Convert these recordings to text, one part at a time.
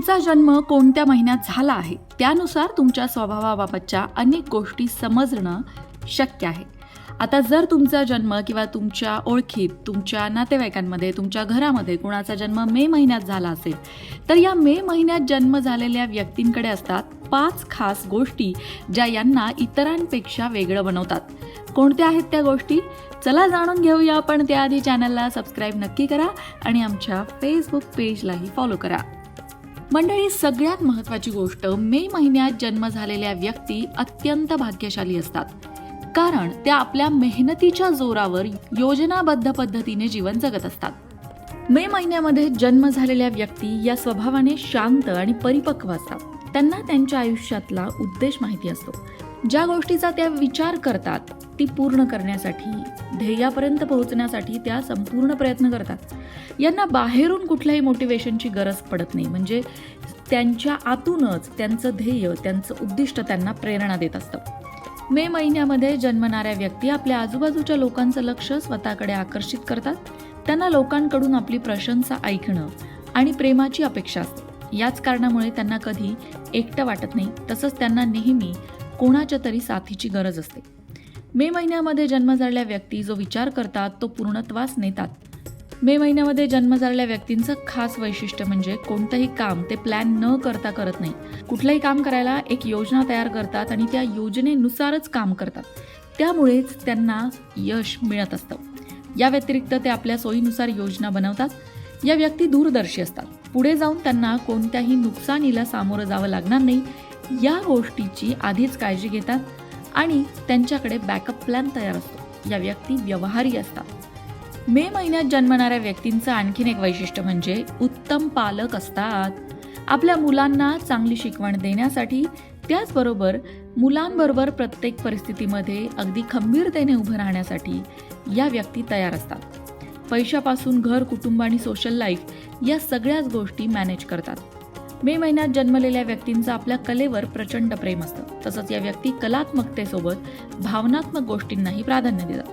तुमचा जन्म कोणत्या महिन्यात झाला आहे? त्यानुसार तुमच्या स्वभावाबाबतच्या अनेक गोष्टी समजणं शक्य आहे. आता जर तुमचा जन्म किंवा तुमच्या ओळखीत तुमच्या नातेवाईकांमध्ये तुमच्या घरामध्ये कुणाचा जन्म मे महिन्यात झाला असेल तर या मे महिन्यात जन्म झालेल्या व्यक्तींकडे असतात पाच खास गोष्टी ज्या यांना इतरांपेक्षा वेगळं बनवतात. कोणत्या आहेत त्या गोष्टी? चला जाणून घेऊया पण त्याआधी चॅनलला सबस्क्राईब नक्की करा आणि आमच्या फेसबुक पेजलाही फॉलो करा. मंडळी सगळ्यात महत्त्वाची गोष्ट मे महिन्यात जन्म झालेल्या व्यक्ती अत्यंत भाग्यशाली असतात. कारण त्या आपल्या मेहनतीच्या जोरावर योजनाबद्ध पद्धतीने जीवन जगत असतात. मे महिन्यामध्ये जन्म झालेल्या व्यक्ती या स्वभावाने शांत आणि परिपक्व असतात. त्यांना त्यांच्या आयुष्यातला उद्देश माहिती असतो. ज्या गोष्टीचा त्या विचार करतात ती पूर्ण करण्यासाठी ध्येयापर्यंत पोहोचण्यासाठी त्या संपूर्ण प्रयत्न करतात. यांना बाहेरून कुठल्याही मोटिवेशनची गरज पडत नाही. म्हणजे त्यांच्या आतूनच त्यांचं ध्येय त्यांचं उद्दिष्ट त्यांना प्रेरणा देत असतं. मे महिन्यामध्ये जन्मणाऱ्या व्यक्ती आपल्या आजूबाजूच्या लोकांचं लक्ष स्वतःकडे आकर्षित करतात. त्यांना लोकांकडून आपली प्रशंसा ऐकणं आणि प्रेमाची अपेक्षा असते. याच कारणामुळे त्यांना कधी एकटं वाटत नाही. तसंच त्यांना नेहमी कोणाच्या तरी साथीची गरज असते. मे महिन्यामध्ये जन्म झालेल्या व्यक्ती जो विचार करतात तो पूर्णत्वास नेतात. मे महिन्यामध्ये जन्म झालेल्या व्यक्तींचं खास वैशिष्ट्य म्हणजे कोणतंही काम ते प्लॅन न करता करत नाही. कुठलंही काम करायला एक योजना तयार करतात आणि त्या योजनेनुसारच काम करतात. त्यामुळेच त्यांना यश मिळत असतं. या व्यतिरिक्त ते आपल्या सोयीनुसार योजना बनवतात. या व्यक्ती दूरदर्शी असतात. पुढे जाऊन त्यांना कोणत्याही नुकसानीला सामोरं जावं लागणार नाही. या गोष्टीची आधीच काळजी घेतात. आणि त्यांच्याकडे बॅकअप प्लॅन तयार असतो. या व्यक्ती व्यवहारी असतात. मे महिन्यात जन्मणाऱ्या व्यक्तींचं आणखीन एक वैशिष्ट्य म्हणजे उत्तम पालक असतात. आपल्या मुलांना चांगली शिकवण देण्यासाठी त्याचबरोबर मुलांबरोबर प्रत्येक परिस्थितीमध्ये अगदी खंबीरतेने उभं राहण्यासाठी या व्यक्ती तयार असतात. पैशापासून घर कुटुंब आणि सोशल लाईफ या सगळ्याच गोष्टी मॅनेज करतात. मे महिन्यात जन्मलेल्या व्यक्तींचं आपल्या कलेवर प्रचंड प्रेम असतं. तसंच या व्यक्ती कलात्मकतेसोबत भावनात्मक गोष्टींनाही प्राधान्य देतात.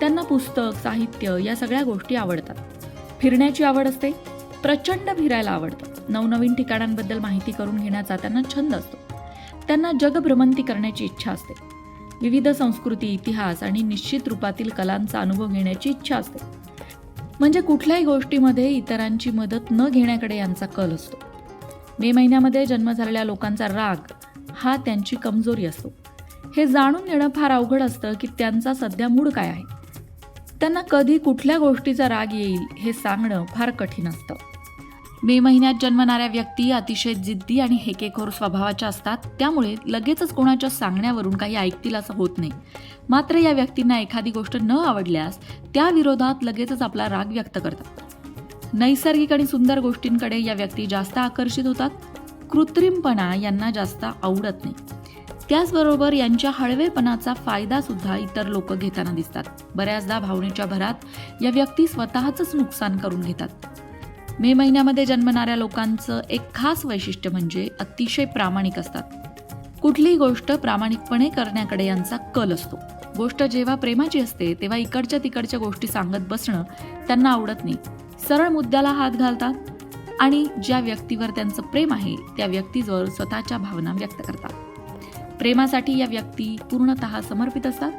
त्यांना पुस्तक साहित्य या सगळ्या गोष्टी आवडतात. फिरण्याची आवड असते. प्रचंड फिरायला आवडतं. नवनवीन ठिकाणांबद्दल माहिती करून घेण्याचा त्यांना छंद असतो. त्यांना जगभ्रमंती करण्याची इच्छा असते. विविध संस्कृती इतिहास आणि निश्चित रूपातील कलांचा अनुभव घेण्याची इच्छा असते. म्हणजे कुठल्याही गोष्टीमध्ये इतरांची मदत न घेण्याकडे यांचा कल असतो. मे महिन्यामध्ये जन्म झालेल्या लोकांचा राग हा त्यांची कमजोरी असतो. हे जाणून घेणं फार अवघड असतं की त्यांचा सध्या मूड काय आहे. त्यांना कधी कुठल्या गोष्टीचा राग येईल हे सांगणं फार कठीण असतं. मे महिन्यात जन्मणाऱ्या व्यक्ती अतिशय जिद्दी आणि हेकेखोर स्वभावाच्या असतात त्यामुळे लगेचच कोणाच्या सांगण्यावरून काही ऐकतील असं होत नाही. मात्र या व्यक्तींना एखादी गोष्ट न आवडल्यास त्या विरोधात लगेचच आपला राग व्यक्त करतात. नैसर्गिक आणि सुंदर गोष्टींकडे या व्यक्ती जास्त आकर्षित होतात. कृत्रिमपणा यांना जास्त आवडत नाही. त्याचबरोबर यांच्या हळवेपणाचा फायदा सुद्धा इतर लोक घेताना दिसतात. बऱ्याचदा भावनेच्या भरात या व्यक्ती स्वतःच नुकसान करून घेतात. मे महिन्यामध्ये जन्मणाऱ्या लोकांचं एक खास वैशिष्ट्य म्हणजे अतिशय प्रामाणिक असतात. कुठलीही गोष्ट प्रामाणिकपणे करण्याकडे यांचा कल असतो. गोष्ट जेव्हा प्रेमाची असते तेव्हा इकडच्या तिकडच्या गोष्टी सांगत बसणं त्यांना आवडत नाही. सरळ मुद्द्याला हात घालतात आणि ज्या व्यक्तीवर त्यांचं प्रेम आहे त्या व्यक्तीजवळ स्वतःच्या भावना व्यक्त करतात. प्रेमासाठी या व्यक्ती पूर्णतः समर्पित असतात.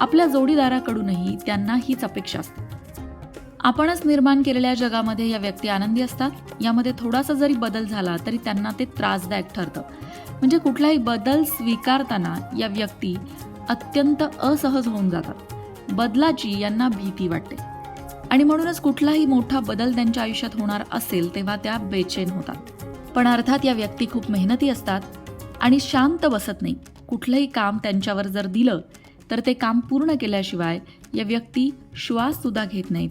आपल्या जोडीदाराकडूनही त्यांना हीच अपेक्षा असते. आपणच निर्माण केलेल्या जगामध्ये या व्यक्ती आनंदी असतात. यामध्ये थोडासा जरी बदल झाला तरी त्यांना ते त्रासदायक ठरतं. म्हणजे कुठलाही बदल स्वीकारताना या व्यक्ती अत्यंत असहज होऊन जातात. बदलाची यांना भीती वाटते. आणि म्हणूनच कुठलाही मोठा बदल त्यांच्या आयुष्यात होणार असेल तेव्हा त्या बेचैन होतात. पण अर्थात या व्यक्ती खूप मेहनती असतात आणि शांत बसत नाही. कुठलंही काम त्यांच्यावर जर दिलं तर ते काम पूर्ण केल्याशिवाय या व्यक्ती श्वास सुद्धा घेत नाहीत.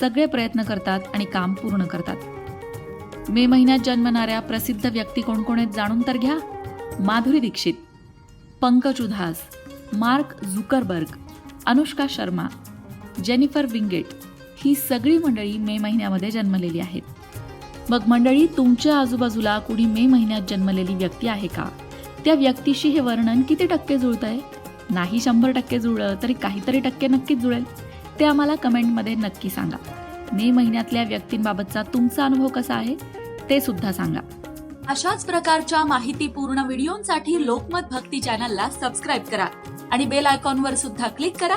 सगळे प्रयत्न करतात आणि काम पूर्ण करतात. मे महिन्यात जन्मणाऱ्या प्रसिद्ध व्यक्ती कोण कोण आहेत जाणून तर घ्या. Madhuri Dixit Pankaj Udhas Mark Zuckerberg Anushka Sharma Jennifer Winget ही सगळी मंडळी मे महिन्यामध्ये जन्मलेली आहेत. मग मंडळी तुमच्या आजूबाजूला कुणी मे महिन्यात जन्मलेली व्यक्ती आहे का? त्या व्यक्तीशी हे वर्णन किती टक्के जुळत आहे नाही शंभर टक्के जुळलं तरी काहीतरी टक्के नक्कीच जुळेल. ते आम्हाला कमेंटमध्ये नक्की सांगा. मे महिन्यातल्या व्यक्तींबाबतचा तुमचा अनुभव कसा आहे ते सुद्धा सांगा. अशाच प्रकारच्या माहितीपूर्ण व्हिडिओंसाठी लोकमत भक्ती चॅनलला सबस्क्राईब करा आणि बेल आयकॉनवर सुद्धा क्लिक करा